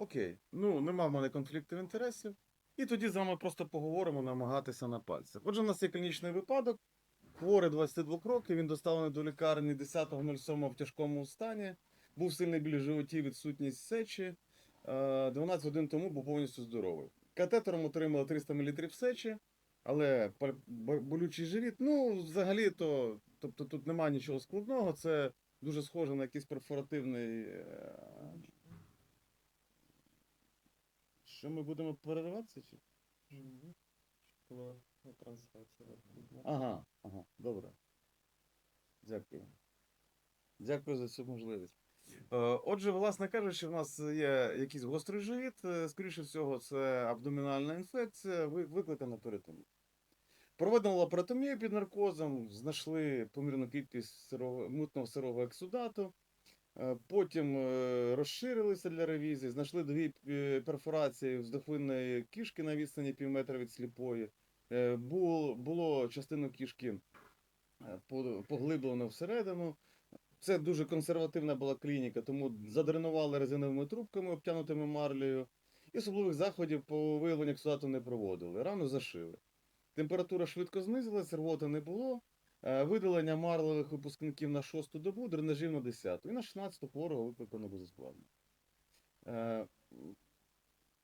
Окей, ну нема в мене конфліктів інтересів. І тоді з вами просто поговоримо, намагатися на пальцях. Отже, у нас є клінічний випадок. Хворий 22 років, він доставлений до лікарні 10.07 в тяжкому стані. Був сильний біль в животі, відсутність сечі. Е, 12 годин тому був повністю здоровий. Катетером отримали 300 мл сечі, але болючий живіт. Ну, взагалі, то, тобто тут немає нічого складного. Це дуже схоже на якийсь перфоративний. Що ми будемо перериватися? Чи? Була трансляція. Ага, ага, добре. Дякую. Дякую за цю можливість. Е, Отже, власне кажучи, в нас є якийсь гострий живіт. е, Скоріше всього, це абдомінальна інфекція, викликана перитомією. Проведено лапаротомію під наркозом, знайшли помірну кількість сирого, мутного сирого ексудату. Е, Потім е, розширилися для ревізії, знайшли дві е, перфорації вздохвинної кішки на відстані пів метра від сліпої. Було, частину кішки поглиблено всередину. Це дуже консервативна була клініка, тому задренували резиновими трубками, обтянутими марлею. І особливих заходів по виявленню ексудату не проводили. Рану зашили. Температура швидко знизилась, рвоти не було. Е, Видалення марлевих випускників на шосту добу, дренажів на 10-ту І на 16-ту хворого викликано безскладно. Е,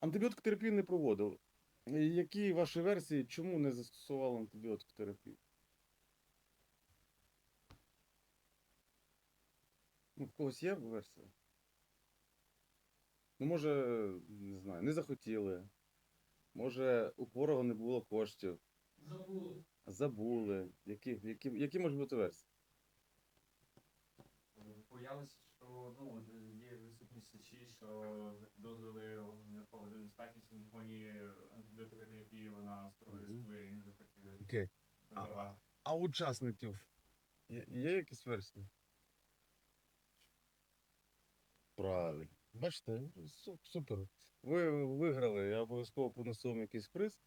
Антибіотикотерапію не проводили. Які ваші версії, чому не застосували антибіотикотерапію? Ну, в когось є версія? Ну, може, не знаю, не захотіли. Може, у хворого не було коштів. Забули. Забули. Які, які, які можуть бути версії? Боялися, що ну, є відсутність сечі, що дозволи поводу статність на фоні антибіотикотерапії, вона строго ризикує і не захотіли. Окей. А учасників є, є якісь версії? Правильно. Бачите, су- супер. Ви виграли, я обов'язково понесу вам якийсь приз.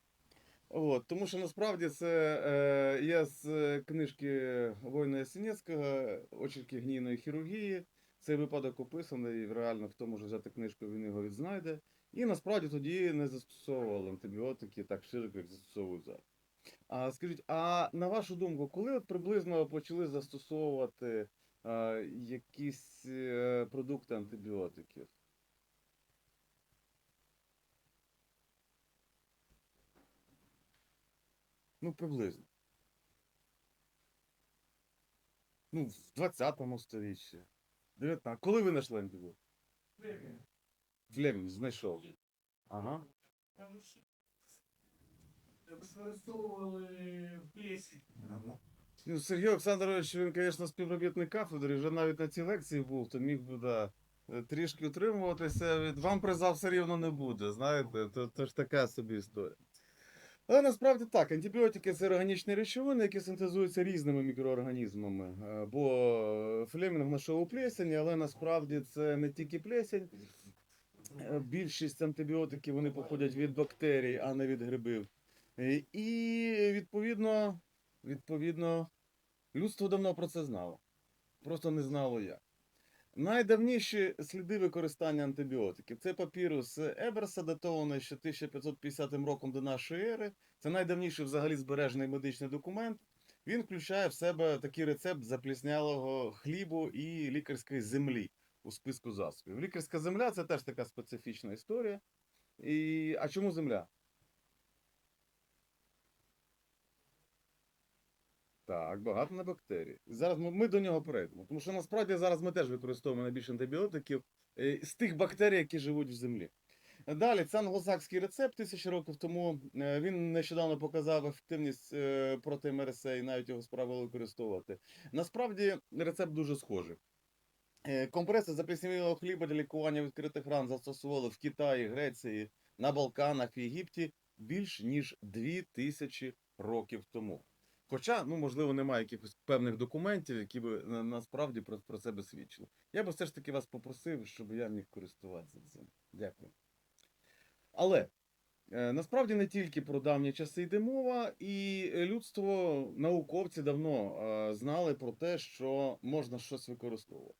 От, тому що насправді це е, є з е, книжки Война Ясенецького Очерки гнійної хірургії. Цей випадок описаний, реально хто може взяти книжку, він його відзнайде. І насправді тоді не застосовували антибіотики так широко, як застосовують зараз. А скажіть, а на вашу думку, коли от приблизно почали застосовувати е, якісь е, продукти антибіотиків? Ну, приблизно. Ну, в 20 сторіччі. 19. Коли ви знайшли антибіотик? Флемінг знайшов. Ага. Використовували плесінь. Ну, Сергій Олександрович, він, звісно, співробітник кафедри, вже навіть на цій лекції був, то міг би да, трішки утримуватися. Від вам приза все рівно не буде, знаєте, то, то ж така собі історія. Але насправді так, антибіотики це органічні речовини, які синтезуються різними мікроорганізмами. Е, Бо Флемінг знайшов у плесені, але насправді це не тільки плесень. Е, Більшість антибіотиків вони походять від бактерій, а не від грибів. Е, І відповідно, відповідно, людство давно про це знало. Просто не знало як. Найдавніші сліди використання антибіотиків це папірус Еберса, датований ще 1550 роком до нашої ери. Це найдавніший взагалі збережений медичний документ. Він включає в себе такий рецепт запліснялого хлібу і лікарської землі у списку засобів. Лікарська земля це теж така специфічна історія. І... А чому земля? Так, багато на бактерії. Зараз ми, ми до нього перейдемо. Тому що насправді зараз ми теж використовуємо найбільше антибіотиків е, з тих бактерій, які живуть в землі. Далі, це англосакський рецепт тисячі років тому. Е, Він нещодавно показав ефективність е, проти МРСА і навіть його справили використовувати. Насправді рецепт дуже схожий. Компреси запліснявілого хліба для лікування відкритих ран застосовували в Китаї, Греції, на Балканах, в Єгипті більш ніж 2000 років тому. Хоча, ну, можливо, немає якихось певних документів, які би насправді про, про це свідчили. Я би все ж таки вас попросив, щоб я міг користуватися цим. Дякую. Але е, насправді не тільки про давні часи йде мова, і людство, науковці давно е, знали про те, що можна щось використовувати.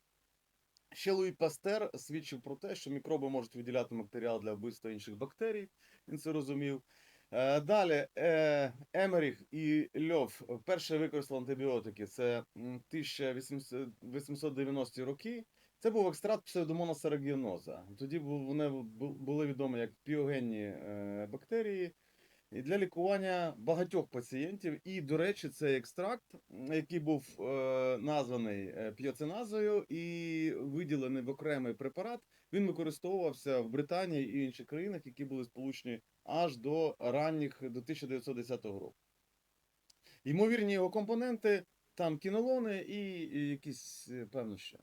Ще Луї Пастер свідчив про те, що мікроби можуть виділяти матеріал для вбивства інших бактерій. Він це розумів. Е, Далі е, Емеріх і Льов вперше використали антибіотики. Це м, 1890 роки. Це був екстракт псевдомонаса регіоноза. Тоді вони були відомі як піогенні е, бактерії. І для лікування багатьох пацієнтів. І, до речі, цей екстракт, який був названий піоциназою і виділений в окремий препарат, він використовувався в Британії і інших країнах, які були сполучені аж до ранніх до 1910 року. Ймовірні його компоненти там кінолони і, якісь е, певно ще.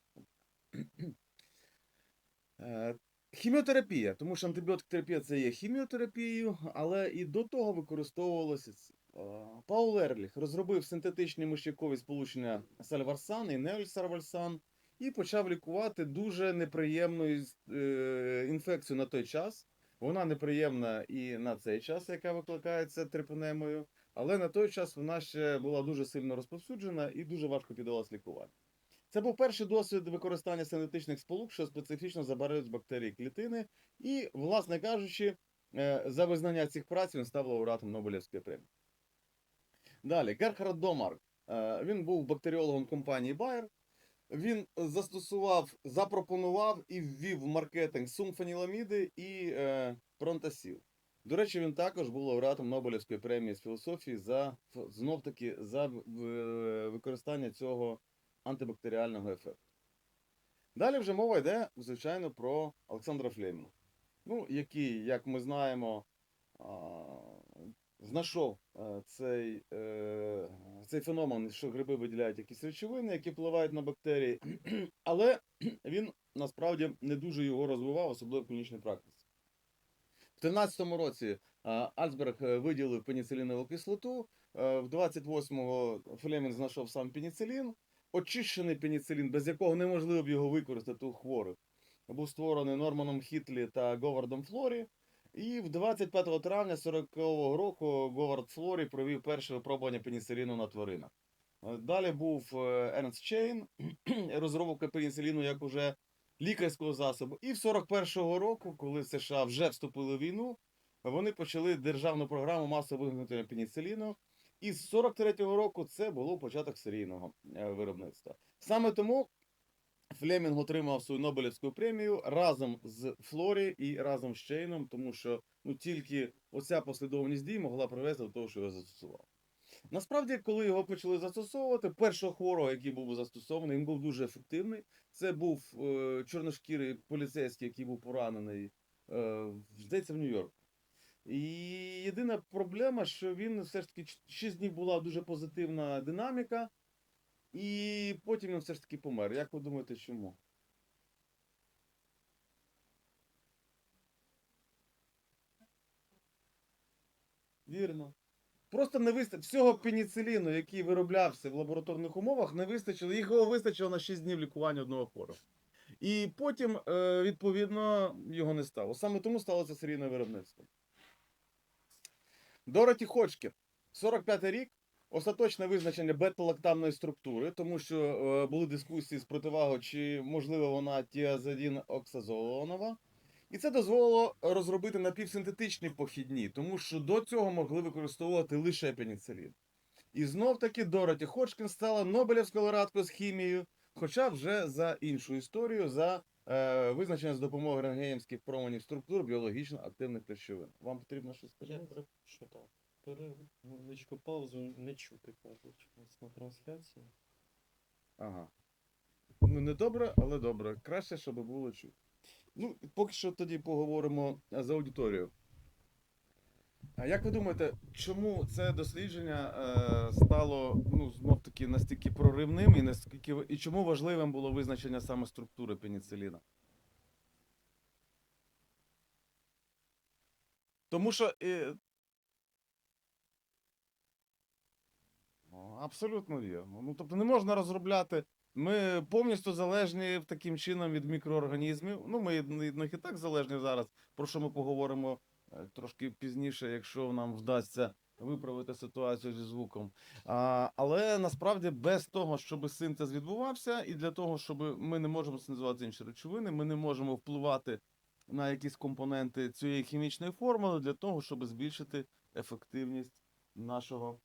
Е, Хіміотерапія, тому що антибіотик-терапія це є хіміотерапією, але і до того використовувалося. е, Паул Ерліх розробив синтетичні мишякові сполучення сальварсан і неольсарвальсан і почав лікувати дуже неприємну інфекцію на той час. Вона неприємна і на цей час, яка викликається трипонемою, але на той час вона ще була дуже сильно розповсюджена і дуже важко піддалась лікуванню. Це був перший досвід використання синтетичних сполук, що специфічно забарюють бактерії клітини, і, власне кажучи, е, за визнання цих праць він став лауреатом Нобелівської премії. Далі, Герхард Домар. Е, Він був бактеріологом компанії Bayer. Він застосував, запропонував і ввів в маркетинг сумфаніламіди і е, пронтасіл. До речі, він також був лауреатом Нобелівської премії з філософії за знов таки за використання цього антибактеріального ефекту. Далі вже мова йде, звичайно, про Олександра Флемінга, ну, який, як ми знаємо, знайшов е, цей, е, цей феномен, що гриби виділяють якісь речовини, які впливають на бактерії, але він насправді не дуже його розвивав, особливо в клінічній практиці. В 13-му році а, Альцберг е, виділив пеніцилінову кислоту, е, в 28-го Флемінг знайшов сам пеніцилін, очищений пеніцилін, без якого неможливо б його використати у хворих, був створений Норманом Хітлі та Говардом Флорі. І в 25 травня 40-го року Говард Флорі провів перше випробування пеніциліну на тваринах. Е, Далі був Ернст Чейн, розробка пеніциліну як уже лікарського засобу. І в 41-го року, коли США вже вступили в війну, вони почали державну програму масового виготовлення пеніциліну. І з 43-го року це було початок серійного е, виробництва. Саме тому Флемінг отримав свою Нобелівську премію разом з Флорі і разом з Чейном, тому що ну, тільки оця послідовність дій могла привести до того, що його застосував. Насправді, коли його почали застосовувати, першого хворого, який був застосований, він був дуже ефективний. Це був е, чорношкірий поліцейський, який був поранений, е, здається, в Нью-Йорку. І єдина проблема, що він все ж таки 6 днів була дуже позитивна динаміка, і потім він все ж таки помер. Як ви думаєте, чому? Вірно. Просто не вистачило всього пеніциліну, який вироблявся в лабораторних умовах, не вистачило. Їх його вистачило на 6 днів лікування одного хворого. І потім, е, відповідно, його не стало. Саме тому сталося серійне виробництво. Дороті Ходжкін, 45 рік, остаточне визначення бета-лактамної структури, тому що е, були дискусії з противагою, чи можливо вона тіазидін оксазолонова. І це дозволило розробити напівсинтетичні похідні, тому що до цього могли використовувати лише пеніцилін. І знов таки Дороті Ходжкін стала Нобелівською лауреаткою з хімією, хоча вже за іншу історію, за е, визначення з допомогою рентгенівських променів структур біологічно активних речовин. Вам потрібно щось Я сказати? про що? Пере невеличку паузу не чути, кажуть, у на трансляції. Ага. Ну, не добре, але добре. Краще, щоб було чути. Ну, поки що тоді поговоримо е, за аудиторію. А як ви думаєте, чому це дослідження е, стало ну, знов таки настільки проривним і наскільки і чому важливим було визначення саме структури пеніциліна? Тому що. Е... Абсолютно вірно. Ну, тобто не можна розробляти. Ми повністю залежні таким чином від мікроорганізмів. Ну, ми від них і так залежні зараз, про що ми поговоримо е, трошки пізніше, якщо нам вдасться виправити ситуацію зі звуком. А, але насправді без того, щоб синтез відбувався, і для того, щоб ми не можемо синтезувати інші речовини, ми не можемо впливати на якісь компоненти цієї хімічної формули для того, щоб збільшити ефективність нашого,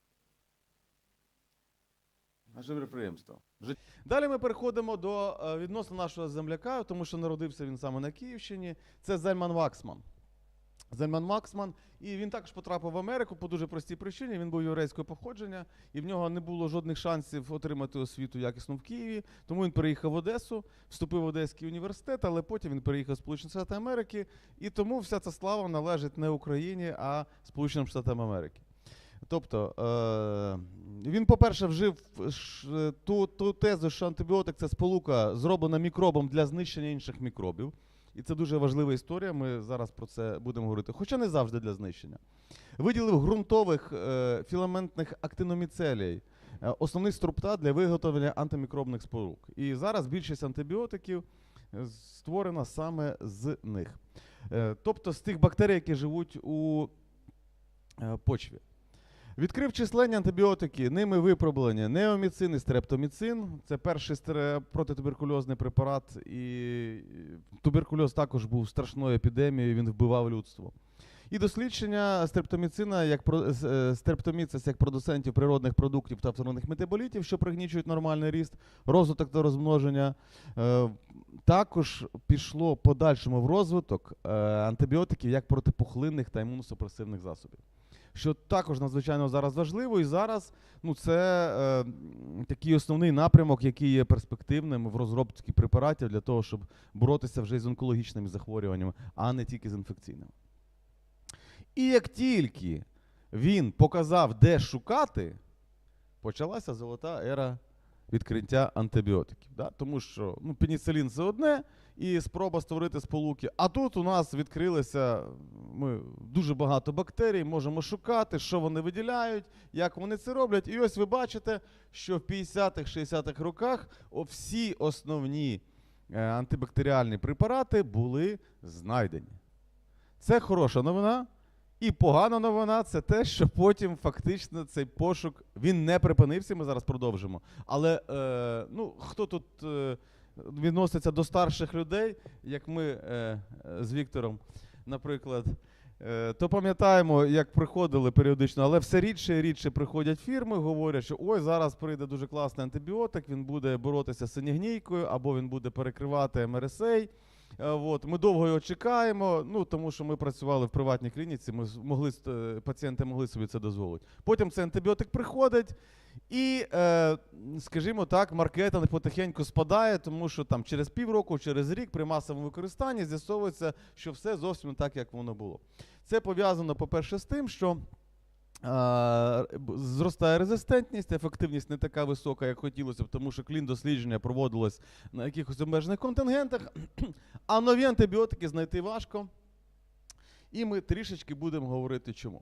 нашого підприємства. Жит- Далі ми переходимо до е, відносно нашого земляка, тому що народився він саме на Київщині. Це Зельман Ваксман. Зельман Ваксман, і він також потрапив в Америку по дуже простій причині. Він був єврейського походження, і в нього не було жодних шансів отримати освіту якісну в Києві. Тому він переїхав в Одесу, вступив в Одеський університет, але потім він переїхав в Сполучені Штати Америки. І тому вся ця слава належить не Україні, а Сполученим Штатам Америки. Тобто е- він, по-перше, вжив ш- ту, ту тезу, що антибіотик це сполука зроблена мікробом для знищення інших мікробів. І це дуже важлива історія. Ми зараз про це будемо говорити. Хоча не завжди для знищення. Виділив ґрунтових е, філаментних актиноміцелій, е, основний струптат для виготовлення антимікробних сполук. І зараз більшість антибіотиків е, створена саме з них. Е, тобто з тих бактерій, які живуть у е, почві. Відкрив численні антибіотики, ними випроблені неоміцин і стрептоміцин. Це перший протитуберкульозний препарат, і туберкульоз також був страшною епідемією, він вбивав людство. І дослідження стрептоміцина як е, стрептоміцис як продуцентів природних продуктів та вторинних метаболітів, що пригнічують нормальний ріст, розвиток та розмноження. Е, Також пішло подальшому в розвиток е, антибіотиків як протипухлинних та імуносупресивних засобів що також надзвичайно зараз важливо. І зараз ну, це е, такий основний напрямок, який є перспективним в розробці препаратів для того, щоб боротися вже з онкологічними захворюваннями, а не тільки з інфекційними. І як тільки він показав, де шукати, почалася золота ера відкриття антибіотиків. Да? Тому що ну, пеніцилін це одне, і спроба створити сполуки. А тут у нас відкрилися ми дуже багато бактерій, можемо шукати, що вони виділяють, як вони це роблять. І ось ви бачите, що в 50-х, 60-х роках всі основні е, антибактеріальні препарати були знайдені. Це хороша новина. І погана новина це те, що потім фактично цей пошук він не припинився. Ми зараз продовжимо. Але е, ну, хто тут е, відноситься до старших людей, як ми е, е, з Віктором, наприклад, е, то пам'ятаємо, як приходили періодично, але все рідше і рідше приходять фірми, говорять, що ой, зараз прийде дуже класний антибіотик, він буде боротися з синігнійкою або він буде перекривати МРСА. Е, От, ми довго його чекаємо, ну тому що ми працювали в приватній клініці, ми могли е, пацієнти могли собі це дозволити. Потім цей антибіотик приходить, і, е, скажімо так, маркетинг потихеньку спадає, тому що там через півроку, через рік при масовому використанні з'ясовується, що все зовсім так, як воно було. Це пов'язано, по-перше, з тим, що зростає резистентність, ефективність не така висока, як хотілося б, тому що клін дослідження проводилось на якихось обмежених контингентах, а нові антибіотики знайти важко. І ми трішечки будемо говорити чому.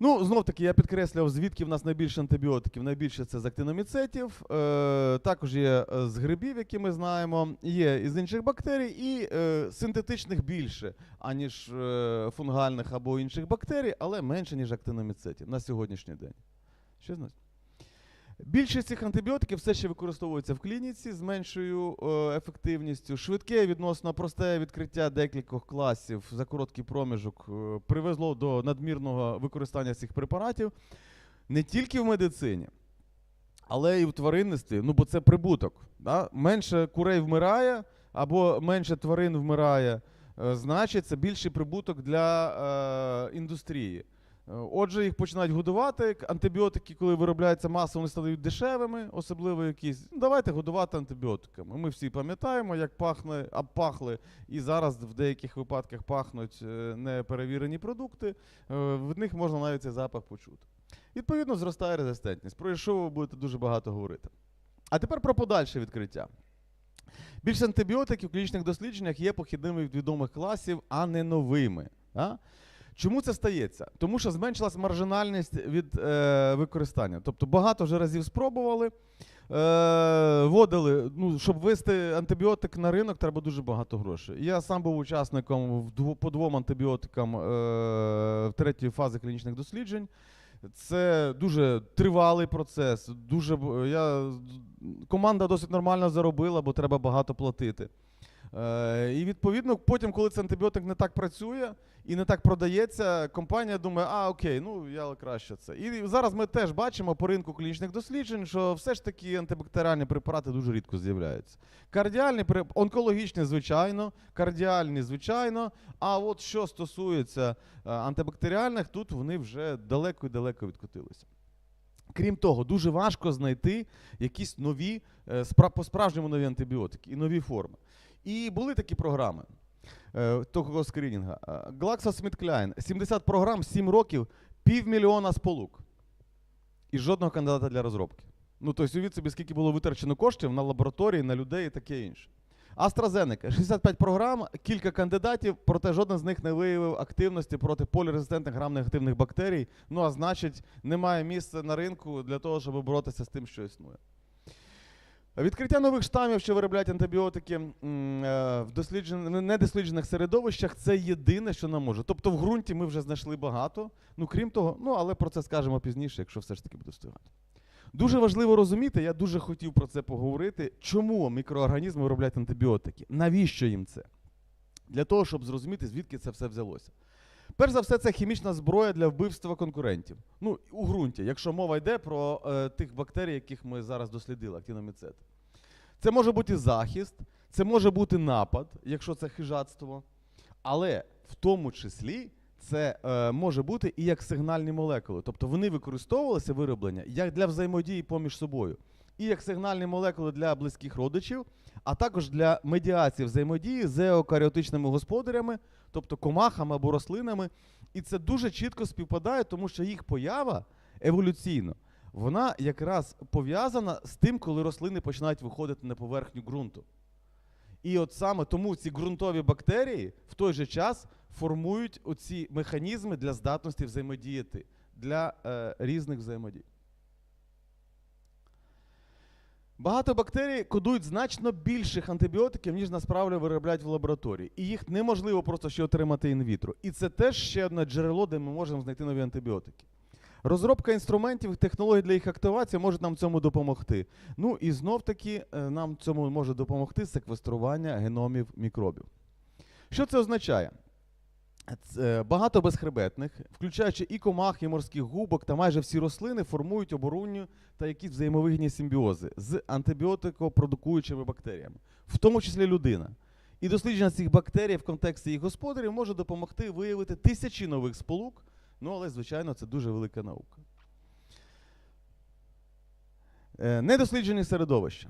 Ну, знов таки, я підкреслював, звідки в нас найбільше антибіотиків. Найбільше це з актиноміцетів, е, також є е, з грибів, які ми знаємо, є із інших бактерій, і е, синтетичних більше, аніж е, фунгальних або інших бактерій, але менше, ніж актиноміцетів на сьогоднішній день. Що значить? Більшість цих антибіотиків все ще використовується в клініці з меншою е, ефективністю. Швидке, відносно просте відкриття декількох класів за короткий проміжок е, привезло до надмірного використання цих препаратів не тільки в медицині, але і в тваринництві. Ну, бо це прибуток. Да? Менше курей вмирає або менше тварин вмирає, е, значить, це більший прибуток для е, індустрії. Е, Отже, їх починають годувати. Антибіотики, коли виробляються масово, вони стають дешевими, особливо якісь. Ну, давайте годувати антибіотиками. Ми всі пам'ятаємо, як пахне, а пахли, і зараз в деяких випадках пахнуть е, неперевірені продукти. Е, В них можна навіть цей запах почути. Відповідно, зростає резистентність, про що ви будете дуже багато говорити. А тепер про подальше відкриття. Більше антибіотиків в клінічних дослідженнях є похідними від відомих класів, а не новими. Да? Чому це стається? Тому що зменшилась маржинальність від е, використання. Тобто багато вже разів спробували, е, вводили, ну, щоб ввести антибіотик на ринок, треба дуже багато грошей. Я сам був учасником в дво- по двом антибіотикам е, в третьої фази клінічних досліджень. Це дуже тривалий процес. Дуже я, команда досить нормально заробила, бо треба багато платити. Е, і відповідно, потім, коли цей антибіотик не так працює і не так продається, компанія думає, а окей, ну я краще це. І зараз ми теж бачимо по ринку клінічних досліджень, що все ж таки антибактеріальні препарати дуже рідко з'являються. Кардіальні онкологічні, звичайно, кардіальні, звичайно. А от що стосується е, антибактеріальних, тут вони вже далеко і далеко відкотилися. Крім того, дуже важко знайти якісь нові, е, по-справжньому нові антибіотики і нові форми. І були такі програми е, того скринінга. Е, GlaxoSmithKline, 70 програм, 7 років, півмільйона сполук. І жодного кандидата для розробки. Ну, тобто, уявіть собі, скільки було витрачено коштів на лабораторії, на людей і таке інше. AstraZeneca, 65 програм, кілька кандидатів, проте жоден з них не виявив активності проти полірезистентних грам-негативних бактерій. Ну а значить, немає місця на ринку для того, щоб боротися з тим, що існує. Відкриття нових штамів, що виробляють антибіотики е, в досліджен... недосліджених середовищах, це єдине, що нам може. Тобто в ґрунті ми вже знайшли багато. Ну крім того, ну але про це скажемо пізніше, якщо все ж таки буде встигати. Дуже важливо розуміти, я дуже хотів про це поговорити, чому мікроорганізми виробляють антибіотики, навіщо їм це? Для того, щоб зрозуміти, звідки це все взялося. Перш за все, це хімічна зброя для вбивства конкурентів. Ну, у ґрунті, якщо мова йде про е, тих бактерій, яких ми зараз дослідили, актиноміцет. Це може бути захист, це може бути напад, якщо це хижатство. Але в тому числі це е, може бути і як сигнальні молекули. Тобто вони використовувалися вироблення як для взаємодії поміж собою, і як сигнальні молекули для близьких родичів, а також для медіації взаємодії з еокаріотичними господарями, тобто комахами або рослинами. І це дуже чітко співпадає, тому що їх поява еволюційно, вона якраз пов'язана з тим, коли рослини починають виходити на поверхню ґрунту. І от саме тому ці ґрунтові бактерії в той же час формують оці механізми для здатності взаємодіяти, для е, різних взаємодій. Багато бактерій кодують значно більших антибіотиків, ніж насправді виробляють в лабораторії. І їх неможливо просто ще отримати інвітро. І це теж ще одне джерело, де ми можемо знайти нові антибіотики. Розробка інструментів технологій для їх активації може нам цьому допомогти. Ну і знов таки е, нам цьому може допомогти секвестрування геномів мікробів. Що це означає? Це багато безхребетних, включаючи і комах, і морських губок, та майже всі рослини формують оборонні та якісь взаємовигідні симбіози з антибіотикопродукуючими бактеріями, в тому числі людина. І дослідження цих бактерій в контексті їх господарів може допомогти виявити тисячі нових сполук, ну але, звичайно, це дуже велика наука. Е, Недосліджені середовища.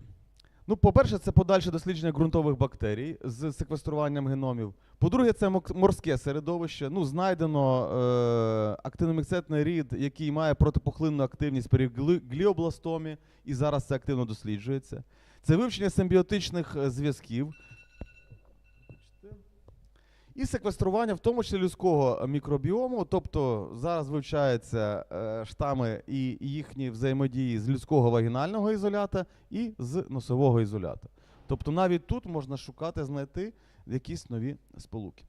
Ну, по-перше, це подальше дослідження ґрунтових бактерій з секвеструванням геномів. По-друге, це морське середовище. Ну, знайдено е, актиномікцетний рід, який має протипухлинну активність при гліобластомі, і зараз це активно досліджується. Це вивчення симбіотичних е, зв'язків. І секвестрування, в тому числі людського мікробіому, тобто зараз вивчаються е, штами і їхні взаємодії з людського вагінального ізолята і з носового ізолята. Тобто навіть тут можна шукати, знайти якісь нові сполуки.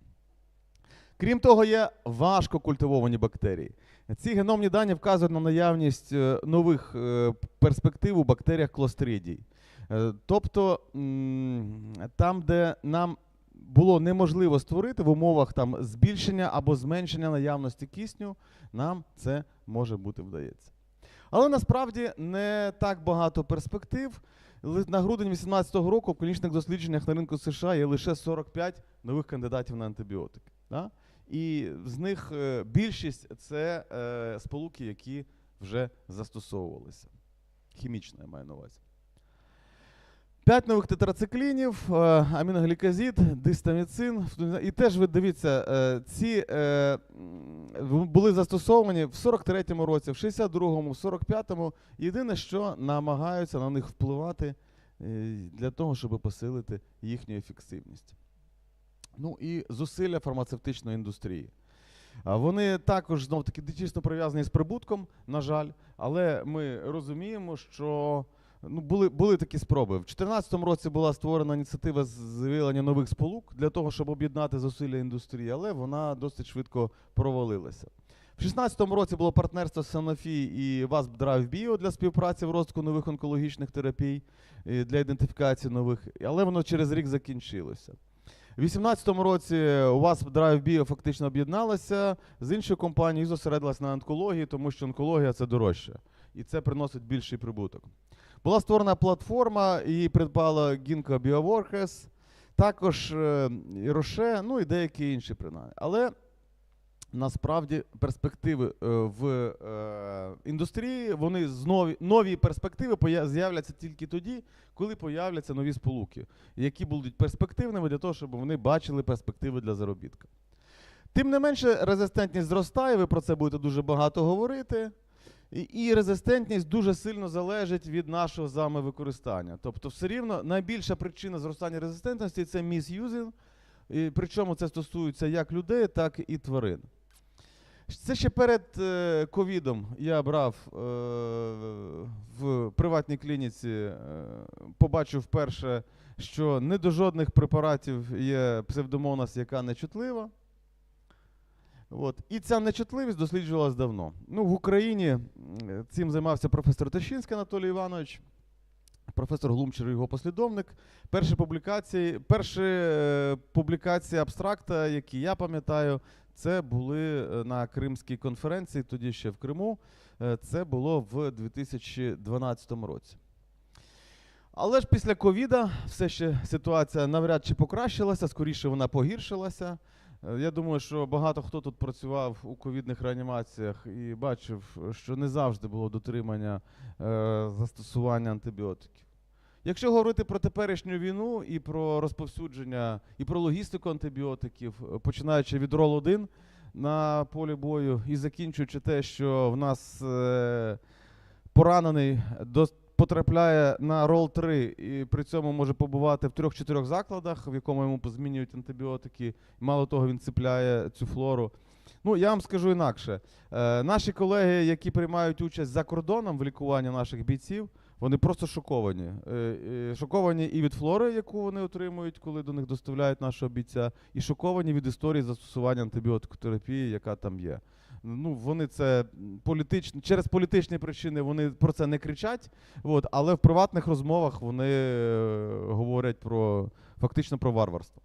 Крім того, є важко культивовані бактерії. Ці геномні дані вказують на наявність е, нових е, перспектив у бактеріях клостридій. Е, Тобто там, де нам було неможливо створити в умовах там збільшення або зменшення наявності кисню, нам це може бути вдається. Але насправді не так багато перспектив. На грудень 2018 року в клінічних дослідженнях на ринку США є лише 45 нових кандидатів на антибіотики. Да? І з них е, більшість це е, сполуки, які вже застосовувалися. Хімічно, я маю на увазі. П'ять нових тетрациклінів, е, дистаміцин. І теж ви дивіться, е, ці е, були застосовані в 43-му році, в 62-му, в 45-му. Єдине, що намагаються на них впливати для того, щоб посилити їхню ефективність. Ну і зусилля фармацевтичної індустрії. Вони також знов таки тісно пов'язані з прибутком, на жаль, але ми розуміємо, що ну, були, були такі спроби. В 2014 році була створена ініціатива з виявлення нових сполук для того, щоб об'єднати зусилля індустрії, але вона досить швидко провалилася. В 2016 році було партнерство Sanofi і Wasp Drive Bio для співпраці в розвитку нових онкологічних терапій е, для ідентифікації нових, але воно через рік закінчилося. У 2018 році Wasp Drive Bio фактично об'єдналася з іншою компанією і зосередилась на онкології, тому що онкологія це дорожче. І це приносить більший прибуток. Була створена платформа, її придбала Ginkgo Bioworkers, також е, Roche, ну і деякі інші принаймні. Але насправді перспективи е, в е, індустрії, вони з нові, перспективи з'являться тільки тоді, коли появляться нові сполуки, які будуть перспективними для того, щоб вони бачили перспективи для заробітку. Тим не менше, резистентність зростає, ви про це будете дуже багато говорити. І, резистентність дуже сильно залежить від нашого з вами використання. Тобто, все рівно найбільша причина зростання резистентності це міс'юзинг, і причому це стосується як людей, так і тварин. Це ще перед е, ковідом я брав е, в приватній клініці, е, побачив вперше, що не до жодних препаратів є псевдомонас, яка нечутлива. От. І ця нечутливість досліджувалась давно. Ну, в Україні цим займався професор Тащинський Анатолій Іванович, професор Глумчер, його послідовник. Перші публікації, перші е, публікації абстракта, які я пам'ятаю, це були е, на Кримській конференції, тоді ще в Криму. Е, Це було в 2012 році. Але ж після ковіда все ще ситуація навряд чи покращилася, скоріше вона погіршилася. Е, Я думаю, що багато хто тут працював у ковідних реанімаціях і бачив, що не завжди було дотримання е, застосування антибіотиків. Якщо говорити про теперішню війну і про розповсюдження, і про логістику антибіотиків, е, починаючи від рол 1 на полі бою і закінчуючи те, що в нас е, поранений до, потрапляє на рол 3 і при цьому може побувати в трьох-чотирьох закладах, в якому йому змінюють антибіотики. Мало того, він цепляє цю флору. Ну, я вам скажу інакше. Е, наші колеги, які приймають участь за кордоном в лікуванні наших бійців, вони просто шоковані. Е, е, шоковані і від флори, яку вони отримують, коли до них доставляють нашого бійця, і шоковані від історії застосування антибіотикотерапії, яка там є. Ну, вони це політичні, через політичні причини вони про це не кричать, от, але в приватних розмовах вони е, говорять про фактично про варварство.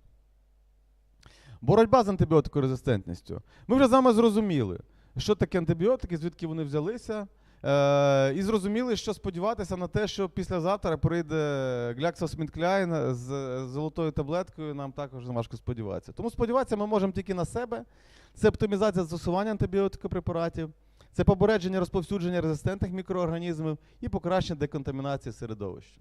Боротьба з антибіотикорезистентністю. Ми вже з вами зрозуміли, що таке антибіотики, звідки вони взялися. Е, і зрозуміли, що сподіватися на те, що післязавтра прийде GlaxoSmithKline з з золотою таблеткою, нам також важко сподіватися. Тому сподіватися ми можемо тільки на себе. Це оптимізація застосування антибіотикопрепаратів, це побереження розповсюдження резистентних мікроорганізмів і покращення деконтамінації середовища.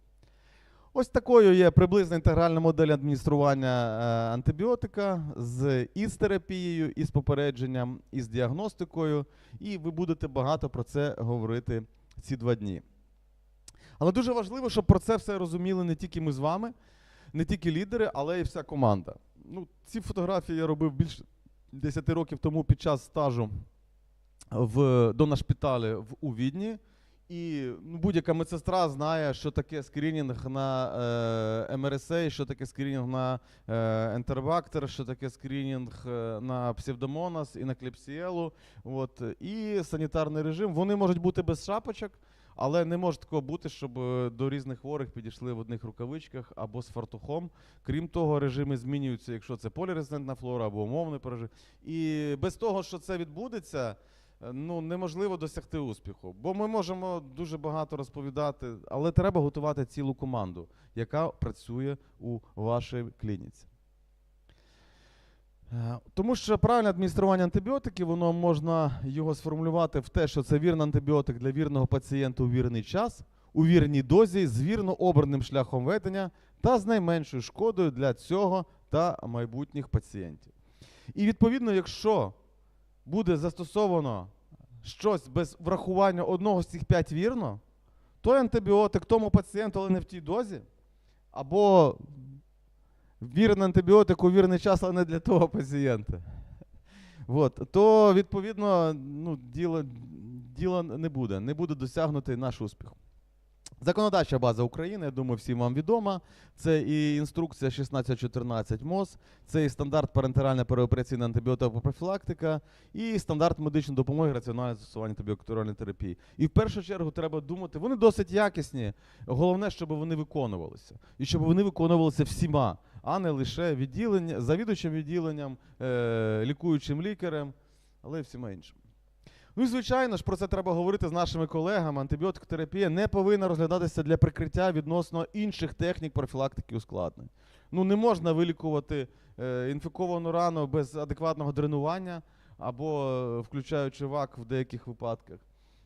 Ось такою є приблизна інтегральна модель адміністрування е, антибіотика з із терапією, із попередженням, із діагностикою, і ви будете багато про це говорити ці два дні. Але дуже важливо, щоб про це все розуміли не тільки ми з вами, не тільки лідери, але і вся команда. Ну, ці фотографії я робив більше 10 років тому під час стажу в Донашпіталі в у Відні. І ну, будь-яка медсестра знає, що таке скринінг на е, МРСА, що таке скринінг на е, ентербактер, що таке скринінг е, на псевдомонас і на клепсіелу. От, і санітарний режим. Вони можуть бути без шапочок, але не може такого бути, щоб е, до різних хворих підійшли в одних рукавичках або з фартухом. Крім того, режими змінюються, якщо це полірезистентна флора або умовний режим. І без того, що це відбудеться, ну неможливо досягти успіху. Бо ми можемо дуже багато розповідати, але треба готувати цілу команду, яка працює у вашій клініці. Е, Тому що правильне адміністрування антибіотиків, воно можна його сформулювати в те, що це вірний антибіотик для вірного пацієнта у вірний час, у вірній дозі, з вірно обраним шляхом ведення та з найменшою шкодою для цього та майбутніх пацієнтів. І відповідно, якщо буде застосовано щось без врахування одного з цих п'ять вірно, той антибіотик тому пацієнту, але не в тій дозі, або вірний антибіотик у вірний час, але не для того пацієнта. От, то, відповідно, ну, діло, діло не буде, не буде досягнутий наш успіх. Законодавча база України, я думаю, всім вам відома. Це і інструкція 1614 МОЗ, це і стандарт парентеральна переопераційна антибіотикопрофілактика, і стандарт медичної допомоги раціональне застосування антибіотикуральної терапії. І в першу чергу треба думати, вони досить якісні. Головне, щоб вони виконувалися. І щоб вони виконувалися всіма, а не лише відділення, завідувачем відділенням, е, лікуючим лікарем, але й всіма іншими. Ну і звичайно ж, про це треба говорити з нашими колегами. Антибіотикотерапія не повинна розглядатися для прикриття відносно інших технік профілактики ускладнень. Ну не можна вилікувати е, інфіковану рану без адекватного дренування або е, включаючи вак в деяких випадках.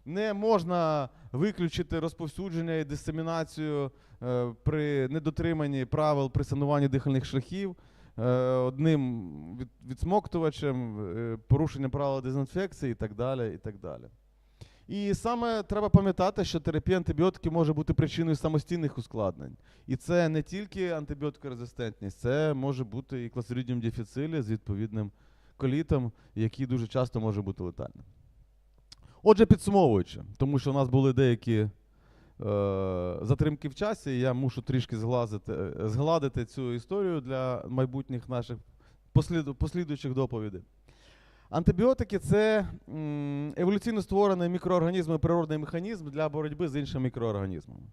Не можна виключити розповсюдження і дисемінацію е, при недотриманні правил при сануванні дихальних шляхів одним від, відсмоктувачем, е, порушенням правил дезінфекції і так далі. І так далі. І саме треба пам'ятати, що терапія антибіотиків може бути причиною самостійних ускладнень. І це не тільки антибіотикорезистентність, це може бути і кластридіум дефіцилі з відповідним колітом, який дуже часто може бути летальним. Отже, підсумовуючи, тому що у нас були деякі е, затримки в часі, я мушу трішки зглазити, е, згладити цю історію для майбутніх наших послід, послідуючих доповідей. Антибіотики це еволюційно створений мікроорганізм і природний механізм для боротьби з іншими мікроорганізмами.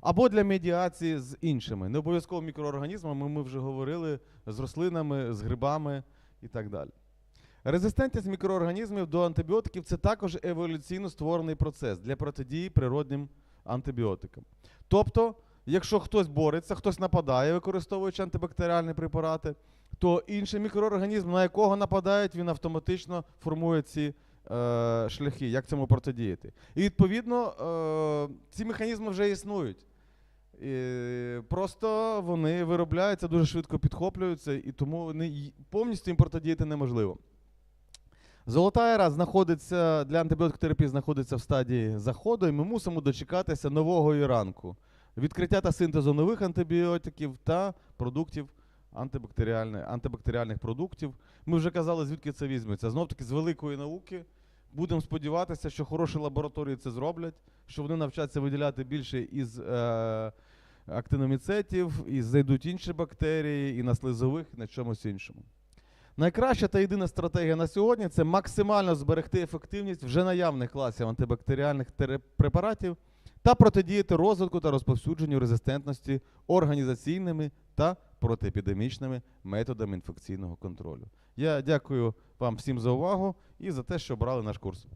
Або для медіації з іншими. Не обов'язково мікроорганізмами, ми вже говорили з рослинами, з грибами і так далі. Резистентність мікроорганізмів до антибіотиків це також еволюційно створений процес для протидії природним антибіотикам. Тобто, якщо хтось бореться, хтось нападає, використовуючи антибактеріальні препарати, то інший мікроорганізм, на якого нападають, він автоматично формує ці е, шляхи, як цьому протидіяти. І відповідно е, ці механізми вже існують. І просто вони виробляються, дуже швидко підхоплюються, і тому вони повністю їм протидіяти неможливо. Золота ера знаходиться для антибіотикотерапії знаходиться в стадії заходу, і ми мусимо дочекатися нового іранку, відкриття та синтезу нових антибіотиків та продуктів антибактеріальних, антибактеріальних продуктів. Ми вже казали, звідки це візьметься. Знов таки з великої науки. Будемо сподіватися, що хороші лабораторії це зроблять, що вони навчаться виділяти більше із е, актиноміцетів, і знайдуть інші бактерії, і на слизових, і на чомусь іншому. Найкраща та єдина стратегія на сьогодні це максимально зберегти ефективність вже наявних класів антибактеріальних препаратів та протидіяти розвитку та розповсюдженню резистентності організаційними та протиепідемічними методами інфекційного контролю. Я дякую вам всім за увагу і за те, що обрали наш курс.